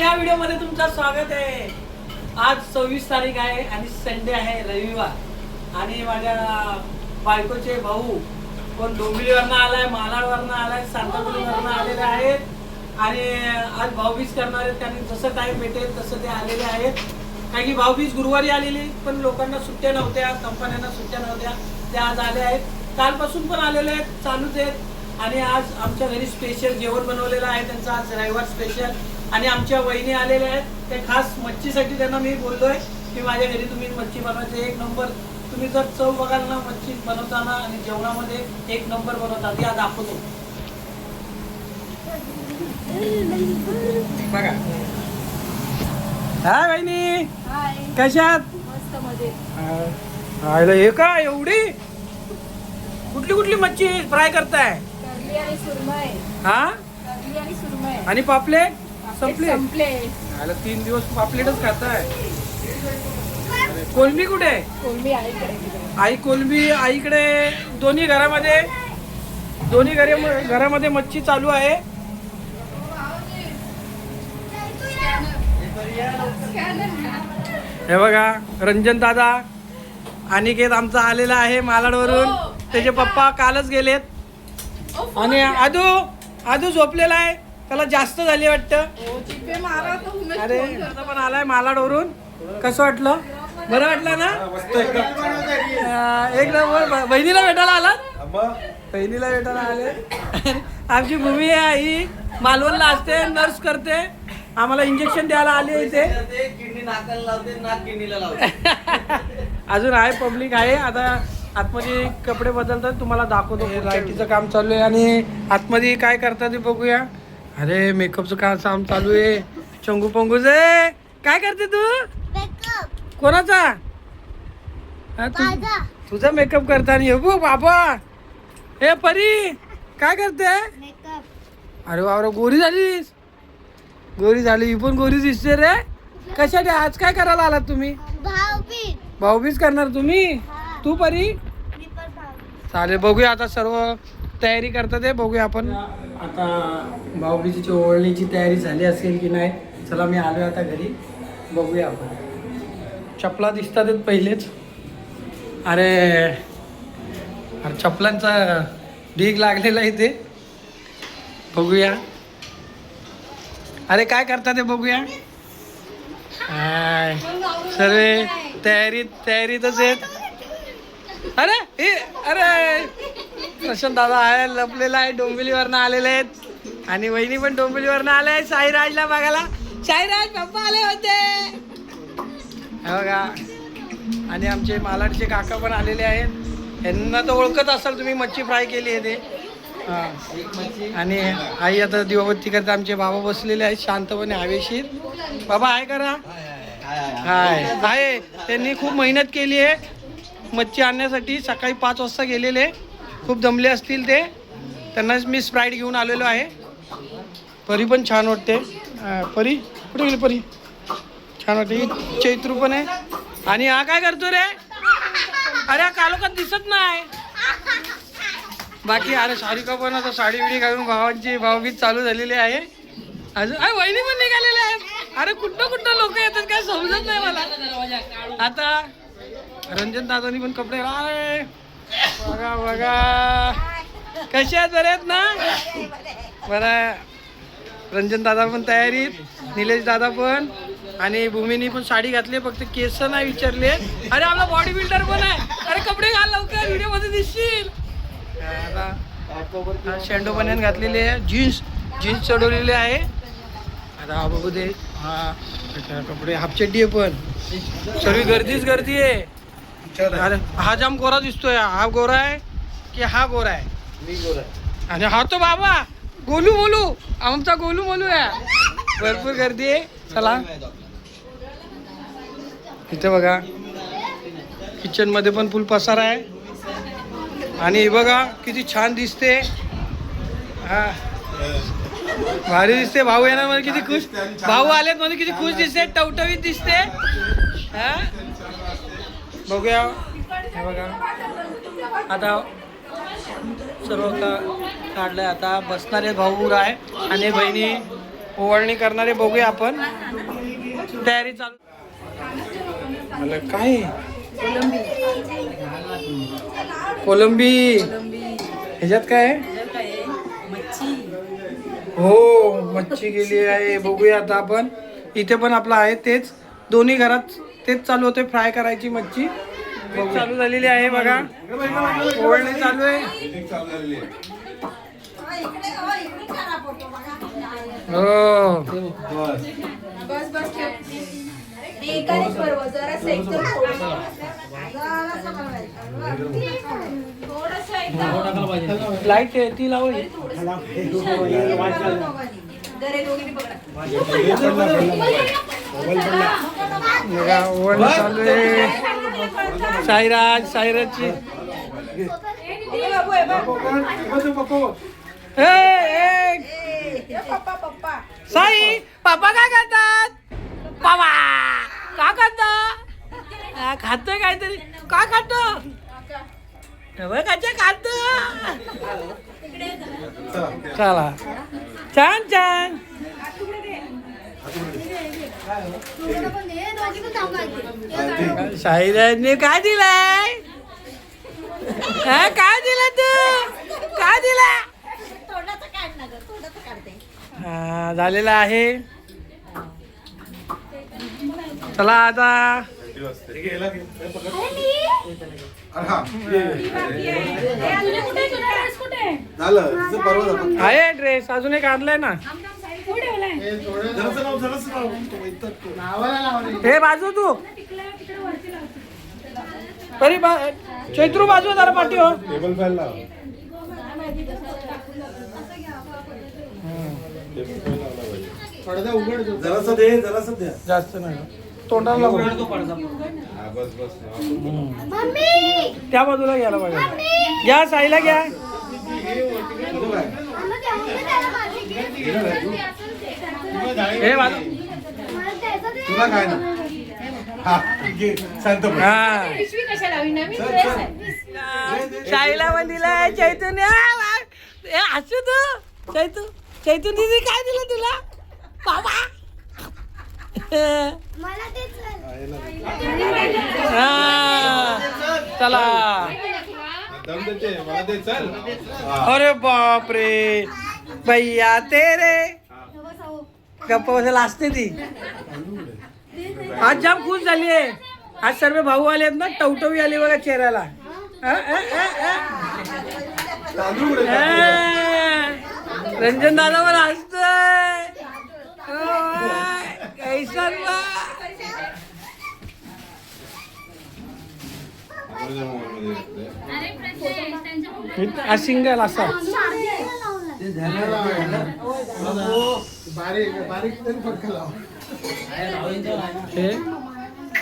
या व्हिडिओमध्ये तुमचं स्वागत आहे. आज सव्वीस तारीख आहे आणि संडे आहे रविवार. आणि माझ्या बायकोचे भाऊ कोण डोंबिवलीवरनं आलाय मालाडवरनं आलाय सांताक्रुजवरनं आलेले आहेत. आणि आज भाऊबीज करणार आहेत. त्यांनी जसं टाइम भेटेल तसं ते आलेले आहेत. कारण की भाऊबीज गुरुवारी आलेली पण लोकांना सुट्ट्या नव्हत्या कंपन्यांना सुट्ट्या नव्हत्या. ते आज आले आहेत. कालपासून पण आलेले आहेत चालूच आहेत. आणि आज आमच्या घरी स्पेशल जेवण बनवलेलं आहे. त्यांचं आज रविवार स्पेशल आणि आमच्या वहिनी आलेल्या आहेत. ते खास मच्छीसाठी त्यांना मी बोललोय की माझ्या घरी तुम्ही मच्छी बनवायचे. एक नंबर तुम्ही जर चव बघाल ना मच्छी बनवताना आणि जेवणामध्ये एक नंबर बनवतात या दाखवतो. बघा. हा वहिनी. हाय. कशात आयला हे का एवढी? कुठली कुठली मच्छी फ्राय करताय? हा? आणि पापलेट? संपले. संपले. आयला तीन दिवस पापलेटच खाताय. कोलंबी कुठे? आहे? इकडे तिकडे. आई कोलंबी आईकडे. दोन्ही घरामध्ये दोन्ही घरे घरामध्ये मच्छी चालू आहे. हे बघा रंजन दादा अनिकेत आमचा आलेला आहे मालाडवरून. त्याचे पप्पा कालच गेलेत. आणि आदू आदू झोपलेला आहे. त्याला जास्त झाली वाटतं. ओ, चिप्पे मारा तर उमेश अरे. आता पण आलाय मालाडवरून. कसं वाटलं? बरं वाटलं ना? एक नंबर. बहिणीला भेटायला आलात? बहिणीला भेटायला आले. आमची भूमी आहे ही मालवणला असते नर्स करते. आम्हाला इंजेक्शन द्यायला आली इथे. किडनी नाकाला लावते नाक किडनीला लावते. अजून आहे पब्लिक आहे. आता आतमध्ये कपडे बदलतात तुम्हाला दाखवतो. हे लाईटीचं काम चालू आहे आणि आतमध्ये काय करतात ते बघूया. अरे मेकअपचं काम चालू आहे? चंगू पंगूच आहे काय करते तू? कोणाचा? हा, तू- तुझा मेकअप करताना हे बघ बाबा. हे परी काय करते? अरे बाबा गोरी झालीस. गोरी झाली ही पण गोरी दिसते रे. कशासाठी? आज काय करायला आलात तुम्ही? भाऊबीज. करणार तुम्ही? तू परी? चालेल बघूया आता सर्व तयारी करतात बघूया आपण. आता बाहुबलीची ओळणीची तयारी झाली असेल की नाही चला मी आलो आता घरी. बघूया आपण. चपला दिसतात आहेत पहिलेच. अरे अरे चपलांचा ढीग लागलेला इथे बघूया. अरे काय करतात ते बघूया. हाय. सर्व तयारीत तयारीतच आहेत. अरे हे अरे. प्रशांत दादा आहे लपलेला आहे डोंबिवलीवरनं आलेले आहेत. आणि वहिनी पण डोंबिवलीवरनं आले आहेत साईराजला बघायला. साईराज पप्पा आले होते. हे बघा. आणि आमचे मालाडचे काका पण आलेले आहेत. यांना तर ओळखत असाल तुम्ही मच्छी फ्राय केली आहे ते. हां. आणि आई आता दिवाबत्ती करता आमचे बाबा बसलेले आहेत शांतपणे हवेशीर. बाबा आहे करा. हाय आहे त्यांनी खूप मेहनत केली आहे. मच्छी आणण्यासाठी सकाळी पाच वाजता गेलेले खूप दमले असतील ते. त्यांनाच मी स्प्राईट घेऊन आलेलो आहे. परी पण छान वाटते. परी? कुठे गेली परी? छान वाटते. चैत्रू पण आहे. आणि हा काय करतो रे? अरे कालोखात दिसत नाही. बाकी अरे सारिका पण आता साडी बिडी घालून भावांची भावगीत चालू झालेली आहे. अजून अरे वहिनी पण निघालेले आहेत. अरे कुठं कुठं लोक येतात काय समजत नाही मला. आता रंजन दादानी पण कपडे अरे बघा बघा. कसे आहेत? बरे आहेत ना? बरं रंजन दादा पण तयारीत निलेश दादा पण. आणि भूमीनी पण साडी घातली. फक्त केस नाही विचारले. अरे आपला बॉडी बिल्डर पण आहे. अरे कपडे घाल लवकर. व्हिडिओमध्ये दिसशील. आता शेंडो बनियन घातलेले आहे. जीन्स जीन्स चढवलेले आहे. आता बघू दे. हा कपडे हाफ चड्डी आहे पण. सर्व गर्दीच गर्दी आहे. अरे हा जाम गोरा दिसतोय. हा गोरा आहे की हा गोरा आहे? मी गोरा आणि हा तो बाबा. गोलू बोलू आमचा गोलू बोलू आहे. भरपूर गर्दी आहे. चला. इथे बघा. किचनमध्ये पण फुल पसारा आहे. आणि बघा किती छान दिसते. हा. भारी दिसते. भाऊ येणार मध्ये किती खुश. भाऊ आलेत मध्ये किती खुश दिसते. टवटवीत दिसते. हा? बघूया. हे बघा. आता सर्व का काढलंय. आता बसणारे भाऊ आहे आणि बहिणी. ओवाळणी करणारे बघूया आपण. तयारी चालू. मला काय? कोलंबी. ह्याच्यात काय? आहे? हो मच्छी गेली आहे. बघूया आता आपण. इथे पण आपलं आहे तेच. दोन्ही घरात तेच चालू होते फ्राय करायची मच्छी चालू झालेली आहे बघा ओवळणी चालू आहे हो बस बस ठेव एकानेच बरोबर जरा एकदम थोडस एकदम लाइट आहे ती लावली जरे चालू आहे साईराज साईराजची. साई पापा काय करतात? पापा का करतात खातोय काहीतरी. का खातो? काच्या खात चला. छान छान. शाहिराजने काय दिलाय? हा काय दिलं तू? काय दिला? हा झालेला आहे. चला आता. झालं तिचं परवा झालं. आहे ड्रेस अजून एक आणलाय ना जरासं लाव, जरासं लाव. हे बाजू तू तरी बा- चैत्रू बाजू जरा पाठी हो टेबल फॅन लाव. टेबल फॅन लावला पाहिजे. जरासं दे जरासं द्या जास्त नाही तोंडाला. हा, बस बस हा. त्या बाजूला घ्यायला पाहिजे घ्या साईला घ्या? हे तुला काय ना? हा शांत. हा. साईला पण दिलाय चैतन्य ए असू तू. चैतू चैतू दिदी काय दिलं तुला? बाबा. हा. चला दम देते मला दे चल हा. अरे बाप रे भैया तेरे. गप्पा बसायला असते ती. आज जाम खुश झाली आहे. आज सर्व भाऊ आले आहेत ना टवटवी आली बघा चेहऱ्याला. रंजन दादा मला हसतोय. कैसन बा आपल्या मोबाईलमध्ये येते. हा सिंगल असा. हे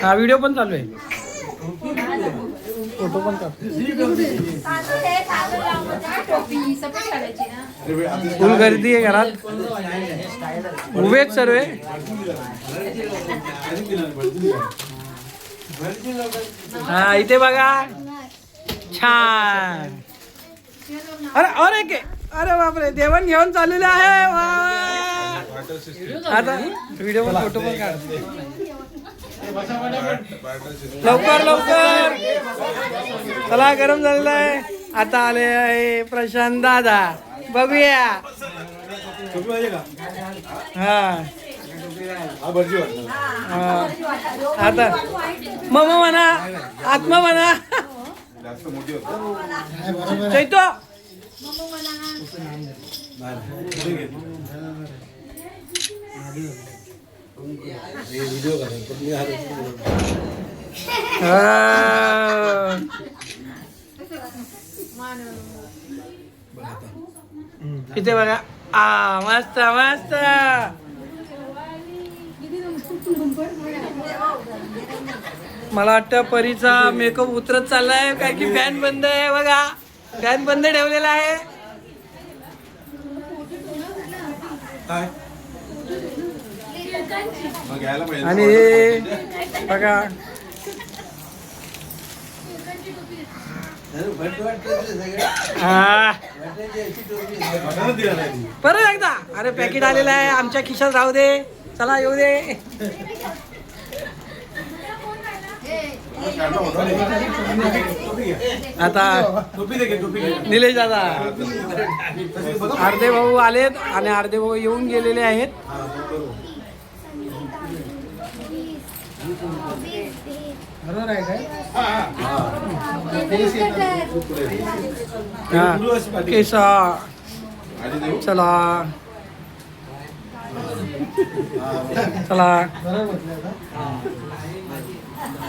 हा. व्हिडिओ पण चालू आहे. फोटो पण फुल गर्दी आहे घरात. उभेच सर्व. हा इथे बघा. छान. अरे अरे के अरे बापरे देवण घेऊन चाललेलं आहे. वा. आता व्हिडिओ पण फोटो पण काढ. लवकर लवकर. चला गरम झालेला आहे. आता आले आहे प्रशांत दादा. बघूया. हा. आता मम म्हणा आत्मा म्हणा. चैतो. इथे बघा आ मस्त मस्त. मला वाटतं परीचा मेकअप उतरत चाललाय. काय की फॅन बंद आहे बघा. फॅन बंद ठेवलेला आहे. आणि हे बघा. परत एकदा. अरे पॅकेट आलेलं आहे. आमच्या खिशात राहू दे. चला येऊ दे. आता. निलेश दादा. अर्धे भाऊ आलेत आणि अर्धे भाऊ येऊन गेलेले आहेत बरोबर. बरोबर आहे काय. पुढे. केसा. चला चला.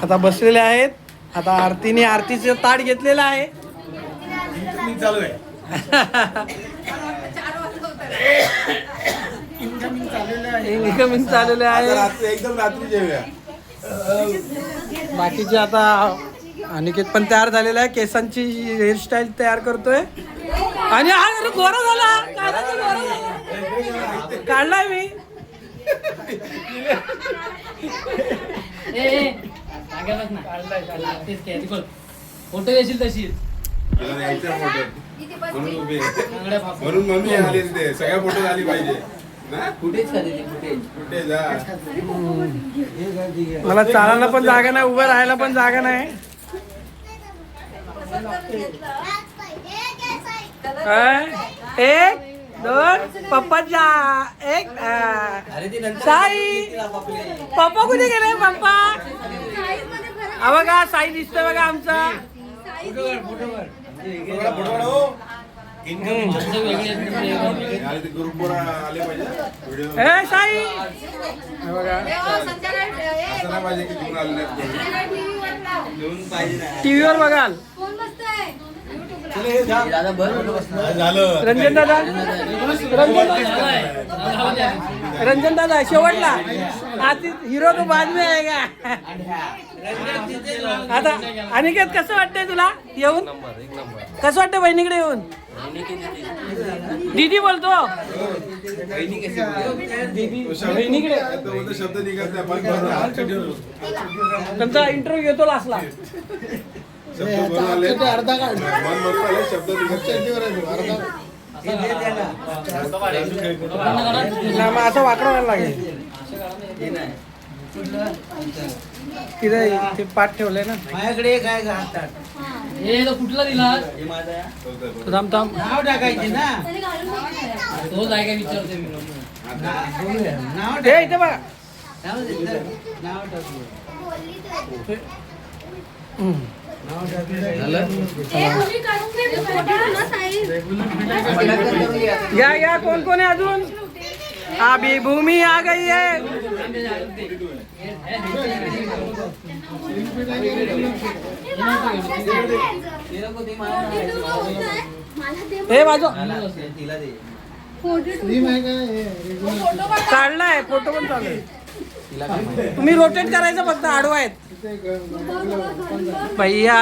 आता बसलेले आहेत. आता आरतीने आरतीचं ताट घेतलेलं आहे. इन्कमिंग चालू आहे. इन्कमिंग चाललेले आहे एकदम रात्री जेवूया. बाकीचे आता अनिकेत पण तयार झालेला आहे. केसांची हेअरस्टाईल तयार करतोय. आणि हा गोरा झाला. काढलाय मी. फोटो येशील तशी. तुला न्यायचा फोटो. म्हणून उभी आहे. म्हणून मम्मी आली ते सगळ्या फोटो आली पाहिजे. ना? कुठेच खाली कुठेच कुठे? जा. मला चालायला पण जागा नाही उभं राहायला पण जागा नाही. काय? एक दोन पप्पाच्या एक साई. पप्पा कुठे गेले पप्पा? हा बघा साई दिसतोय बघा आमचा. हो. आले ते ग्रुपवर आले पाहिजे व्हिडिओ ए साई. हा बघा असं नाही रंजन दादा. रंजन दादा. रंजन दादा शेवटला. आधी हिरो तो बाद में आहे का आता अनिकेत कसं वाटतंय तुला? येऊन? कसं वाटतं बहिणीकडे येऊन? दीदी बोलतो. दीदी तो शब्द- बहिणीकडे. तो बोलतो शब्द निघत नाही. पण बरं, हातच्या ठेवून. त्यांचा इंटरव्ह्यू घेतो लास्टला शब्द बरोबर आले मन बरोबर आले शब्द निघत नाही. ना. मग असं वाकडं व्हायला लागेल. तिथे ते पाठ ठेवलंय ना. माझ्याकडे काय का हातात? हे तो कुठला दिला? हे माझा आहे. थांब थांब. नाव टाकायचे ना. तोच आहे का विचारते मी? ते इथे बघा. हम्म. या या कोण कोण आहे अजून? अभी भूमी आ गई है। हे तिला काढलाय फ़ोटो पण चालू तुम्ही रोटेट करायचं फक्त आडवा आहेत. भैया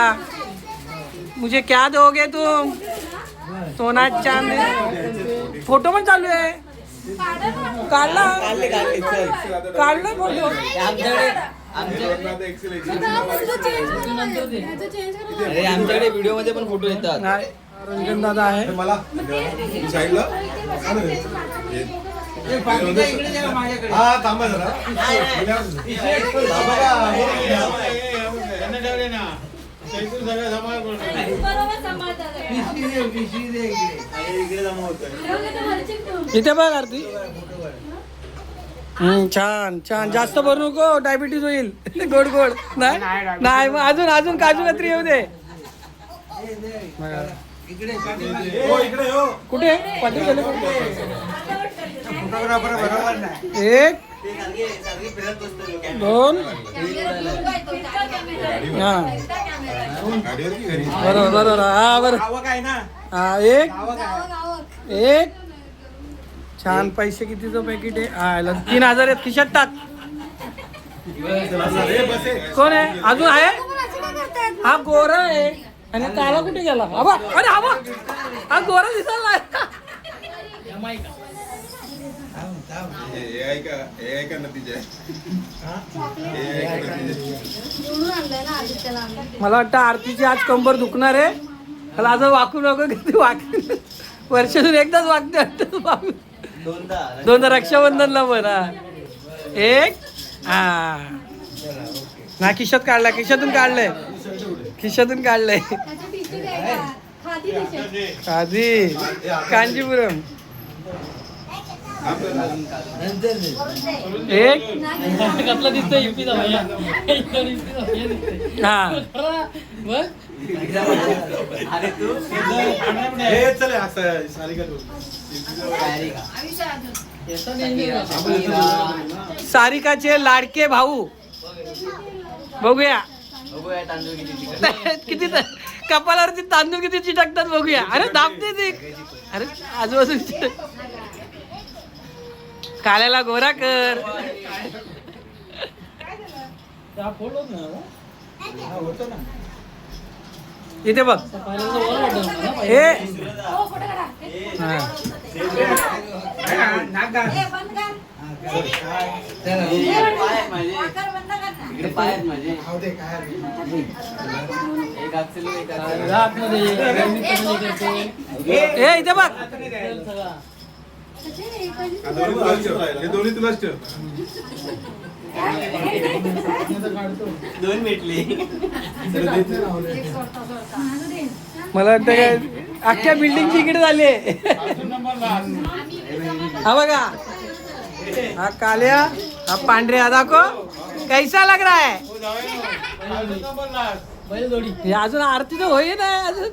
मुझे क्या दोगे तुम? सोना चांदी. फोटो पण चालू आहे. काढला. काढले काढले चल काढला फोटो आमच्याकडे व्हिडिओमध्ये पण फोटो येतात. रंजन दादा आहे. हे मला हा थांबा जरा. इथे बघ आरती. हम्म, छान छान. जास्त भरू नको डायबिटीज होईल. गोड गोड. नाही? नाही मग अजून अजून काजू कत्री येऊ दे. कुठे? पाटील गेले कुठे? एक ते सारखे सारखे फिरत बसतो दोन. हा. बरोबर बरोबर. हा बरोबर. ना? हा एक. एक. छान पैसे कितीचं पॅकेट आहे? हा याला तीन हजार आहेत खिशात टाक. कोण आहे? अजून आहे? हा गोरा आहे. आणि काला कुठे गेला? हा अरे हा हा गोरा दिसायला मला वाटतं आरतीची आज कंबर दुखणार आहे. मला असं वाकू नको किती वाक वर्षातून एकदाच वागते वाटतं दोनदा रक्षाबंधनला बरा एक हा. ना खिशात काढला खिशातून काढलंय. खिशातून काढलंय. खादी आधी. कांजीपुरम. एक. कसला दिसतोय युपीचा भैया सारिकाचे लाडके भाऊ. बघूया. किती कपालावरती तांदूळ किती चिटकतात बघूया. अरे दाबते ते अरे आजूबाजू काल्याला गोरा कर. ना इथे बघ. हे. हो. हा. ए, इथे बघ दोन्ही तुलाच ठेव. दोन मला वाटतं काय अख्ख्या बिल्डिंगची इकडे झाली हा बघा हा काल्या हा पांढऱ्या दाखो कैसा लग रहा है? अजून आरती तर होई नाही अजून.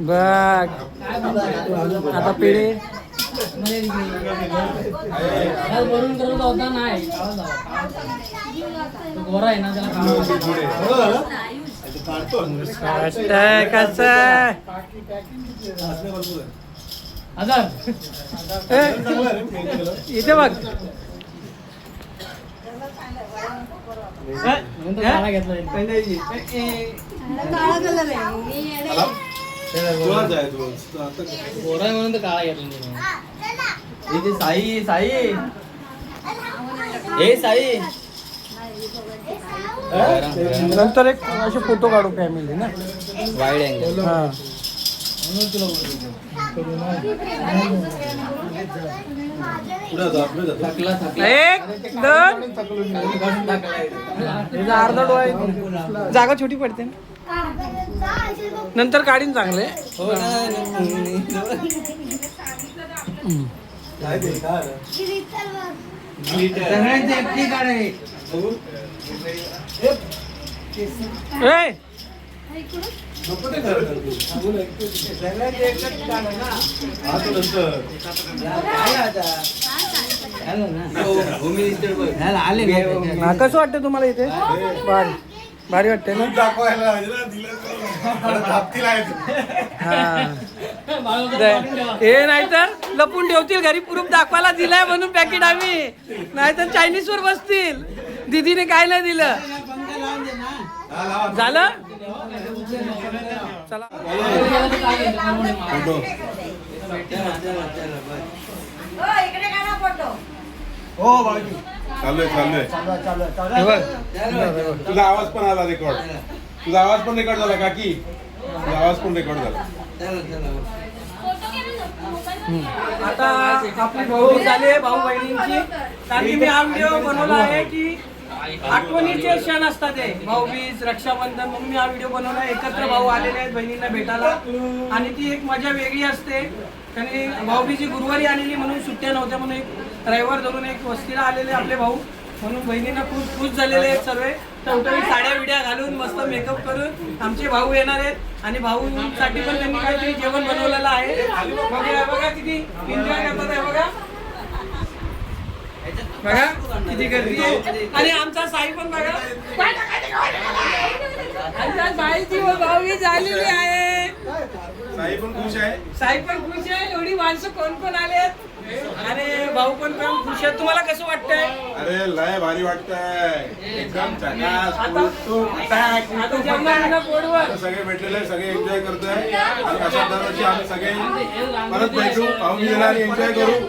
बघ. आता पिढी. होता नाही. इथे बघ म्हणून काळा घेतला आहे म्हणून साई साई ए साई नंतर एक असे फोटो काढू फॅमिली ना? वाईड अँगल हा. एक दोन. अर्धा डोळा. जागा छोटी पडते ना? नंतर काढीन चांगले. हो काय ते, हा, बघ. हा, कसं वाटतं तुम्हाला इथे? भारी. भारी. वाटते ना. हा. हे नाहीतर लपून ठेवतील घरी. प्रूफ दाखवायला दिलाय म्हणून पॅकेट आम्ही. नाहीतर चायनीज वर बसतील. दीदीने काय नाही दिलं. झालं? चला. हे तुझा आवाज पण आला रेकॉर्ड. तुझा आवाज पण रेकॉर्ड झाला काकी. तुझा आवाज पण रेकॉर्ड झाला. आता आपली भाऊ झाली भाऊ बहिणींची कारण की मी हा व्हिडिओ बनवला आहे की आठवणीचे क्षण असतात ते भाऊबीज रक्षाबंधन म्हणून मी हा व्हिडिओ बनवला एकत्र भाऊ आलेले आहेत बहिणींना भेटायला. आणि ती एक मजा वेगळी असते. त्यांनी भाऊबीजी गुरुवारी आलेली म्हणून सुट्ट्या नव्हत्या म्हणून एक रविवार धरून एक वस्तीला आलेले आपले भाऊ. म्हणून बहिणींना खूप खुश झालेले आहेत सर्व. टवटवी साड्या विड्या घालून मस्त मेकअप करून आमचे भाऊ येणार आहेत. आणि भाऊसाठी पण त्यांनी काहीतरी जेवण बनवलेलं आहे. बघा बघा किती एन्जॉय करतात बघा. बघा किती गर्दी आहे. आणि आमचा साई पण बघा. आमच्या साईची भाऊबी झालेली आहे. साई पण खुश आहे. साई पण खुश आहे. एवढी माणसं कोण कोण आलेत? आणि भाऊ पण पण खुश आहेत. तुम्हाला कसं वाटतंय? अरे लय भारी वाटतंय. एकदम attack. आता आता सगळे भेटलेले सगळे एन्जॉय करतोय. आणि अशा दरवर्षी आम्ही सगळे परत भेटू. पाहून एन्जॉय करू.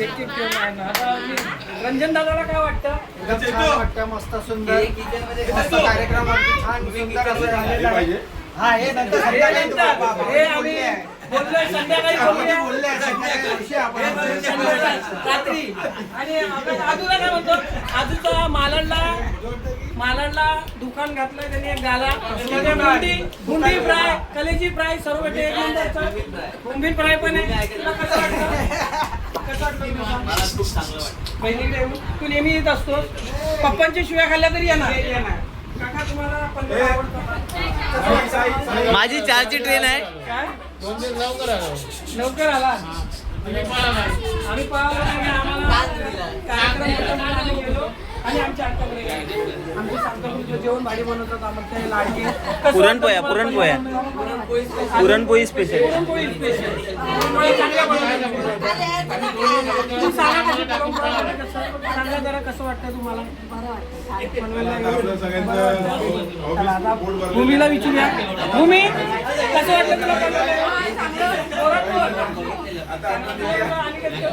एक एक ठेवून आहे ना. आता मी- रंजन दादाला काय वाटतं? छान वाटतं मस्त सुंदर. मस्त कार्यक्रम अगदी छान सुंदर असं झालेलं आहे. पाहिजे हा हे नंतर संध्याकाळी नंतर, बाबा हे आम्ही बोललोय संध्याकाळी बोलूया. बोलले संध्याकाळी आपण रात्री. आणि आपण आजूला काय म्हणतो? आजूचा मालडला मालडला दुकान घातलंय त्यांनी एक गाला. मुंडी मुंडी फ्राय. कलेजी फ्राय सर्व भेटे एक नंबरचं. फ्राय पण आहे. तुला कसं वाटतं? मला खूप चांगलं वाटतं बहिणीकडे येऊन तू नेहमी येत असतो पप्पांच्या शिव्या खाल्ल्या तरी येणार. काका तुम्हाला पनीर आवडतं का? माझी चारची ट्रेन आहे. काय? लवकर आला. आम्ही पाहिलं नाही, आम्हाला कार्यक्रम होता म्हणून आम्ही गेलो. आणि आमच्या आत्याकडे गेलो. आमचे सांताक्रूजला जेवण भाडी बनवतात आमच्या लाडकी. कसं पुरणपोळ्या, वाटतं पुरणपोळ्या. तुम्हाला पुरणपोळी स्पेशल पुरणपोळी स्पेशल पुरणपोळी चांगल्या बनवतात. सांगा कसं- सांगा जरा कसं वाटतं तुम्हाला? भूमीला विचारूया भूमी कसं वाटलं तुला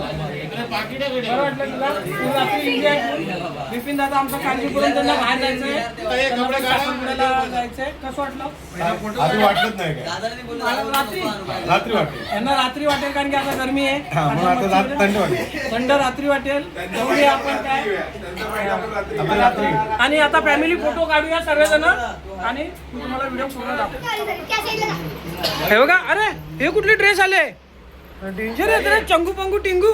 बरं वाटलं तुला? रात्री. बिपिन दादा आमचा काळजीपूर्वक त्यांना बाहेर जायचंय. जायचंय. कसं वाटलं? आधी वाटत नाही काय? रात्री रात्री वाटते यांना रात्री वाटेल कारण की आता गरमी आहे. हा थंड वाटेल. थंड रात्री वाटेल आपण काय आणि आता फॅमिली फोटो काढूया सर्वजण आणि तुम्हाला व्हिडिओ पूर्ण हे बघा अरे हे कुठले ड्रेस आले डेंजर आहेत रे चंगू पंगू टिंगू.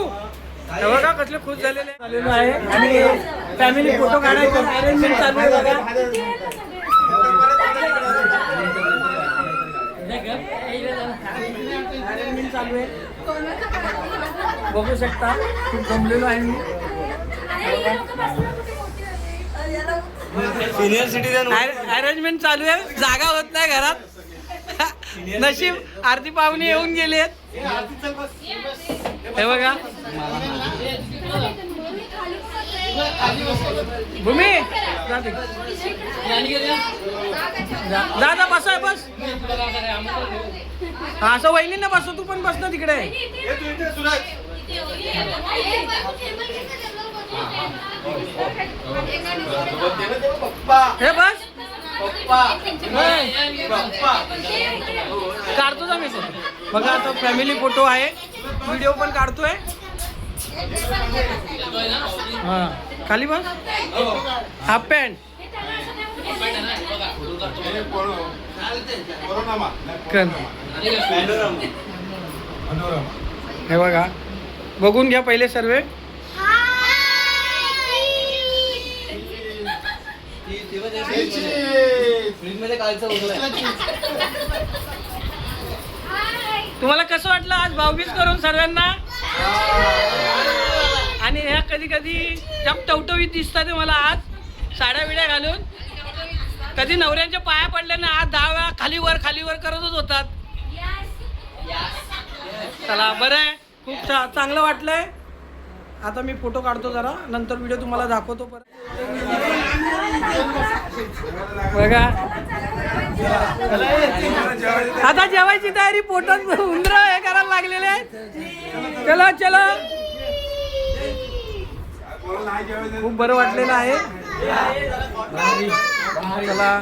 हे बघा कसले खुश झालेले. झालेलो आहे. आणि फॅमिली फोटो काढायचं. अरेंजमेंट चालू आहे बघा अरेंजमेंट चालू आहे बघू शकता खूप जमलेलो आहे मी. सिनियर सिटीजन अरेंजमेंट चालू आहे. जागा होत नाही घरात. नशीब आरती पाहुणे येऊन गेले हे बघा. भूमी! जा बसा बस. हा, असं वहिनींना बसव तू पण बस ना तिकडे. हे बस. काढतो जा मी बघा आता फॅमिली फोटो आहे. व्हिडिओ पण काढतोय. हा. खाली बस. Half pant. हे बघा. बघून घ्या पहिले सर्वे. तुम्हाला कसं वाटलं आज भाऊबीज करून सर्वांना? आणि ह्या कधी कधी जाम टवटवीत दिसतात मला आज. साड्या बिड्या घालून. कधी नवऱ्यांच्या पाया पडल्याने आज दहा वेळा खाली वर खाली वर करतच होतात. चला बरं आहे. खूप चा- चांगलं वाटलंय. आता मी फोटो काढतो जरा नंतर व्हिडिओ तुम्हाला दाखवतो परत. बघा. आता जेवायची तयारी पोटात उंदर हे करायला लागलेले आहेत. चला चला. खूप बरं वाटलेलं आहे. चला.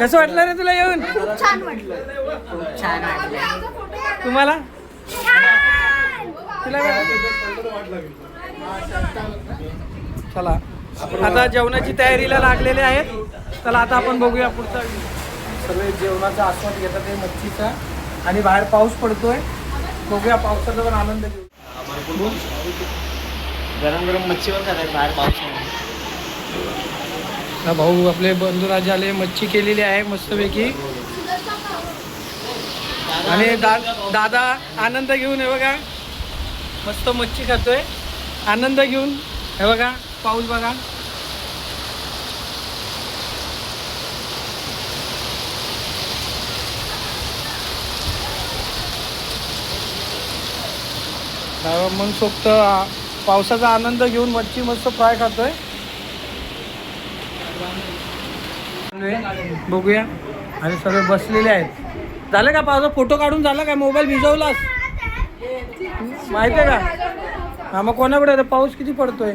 कसं वाटलं रे तुला येऊन? तुम्हाला तुला काय चला. आता जेवणाची तयारीला लागलेले आहेत. चला आता आपण बघूया पुढचा सगळे जेवणाचा आस्वाद घेतात आहे मच्छीचा. आणि बाहेर पाऊस पडतोय. बघूया पावसाचा पण आनंद घेऊ. गरम गरम मच्छीवर खातात बाहेर पाऊस हा भाऊ आपले बंधुराज आले मच्छी केलेली आहे मस्तपैकी. आणि दा दादा आनंद घेऊन हे बघा. मस्त मच्छी खातोय. आनंद घेऊन. हे बघा पाऊस बघा. मनसोक्त पावसाचा आनंद घेऊन मच्छी मस्त फ्राय खातोय. बघूया. आणि सगळे बसलेले आहेत. झालं का पावसा फोटो काढून? झाला का मोबाईल भिजवलास? माहिती आहे का? हा मग कोणाकडे? आता पाऊस किती पडतोय?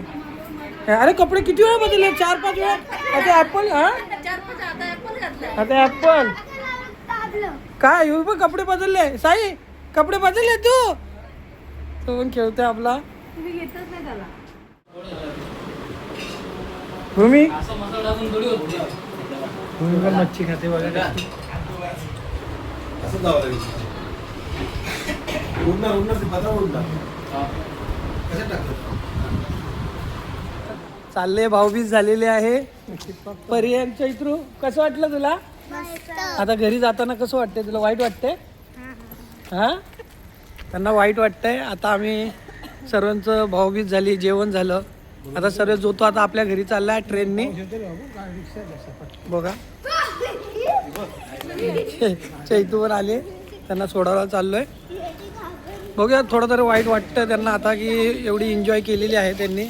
अरे कपडे किती वेळा बदलले? चार पाच वेळा? आता ऍपल हा? आता ऍपल काय येऊ पण कपडे बदलले? साई कपडे बदलले तू? तो पण खेळतोय आपला. भूमी पण मच्छी खाते बघा. असं जावं लागेल. उडणार उडणार ते पत्रा उडणार. चालले भाऊबीज झालेले आहे. पर्यंत चैत्रू कसं वाटलं तुला? आता घरी जाताना कसं वाटतंय तुला? वाईट वाटतंय? हा. त्यांना वाईट वाटतंय. आता आम्ही सर्वांचं भाऊबीज झाली जेवण झालं. आता सर्व जो तो आता आपल्या घरी चाललाय ट्रेननी. बघा. चैतूवर आले. त्यांना सोडायला चाललोय. बघूया थोडं तरी वाईट वाटतं त्यांना आता की एवढी एन्जॉय केलेली आहे त्यांनी.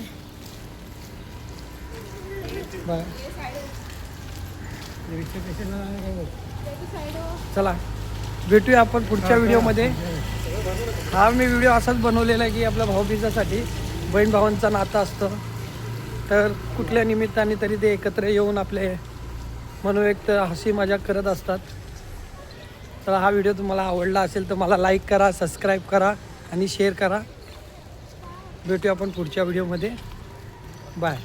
चला भेटूया आपण पुढच्या व्हिडिओमध्ये हा मी व्हिडिओ असाच बनवलेला आहे की आपल्या भाऊबीजासाठी. बहीण भावांचं नातं असतं. तर कुठल्या निमित्ताने तरी ते एकत्र येऊन आपले मनोव्यक्त हसी मजाक करत असतात. तर हा व्हिडिओ तुम्हाला आवडला असेल तर मला लाईक करा सबस्क्राईब करा आणि शेअर करा. भेटूया आपण पुढच्या व्हिडिओमध्ये बाय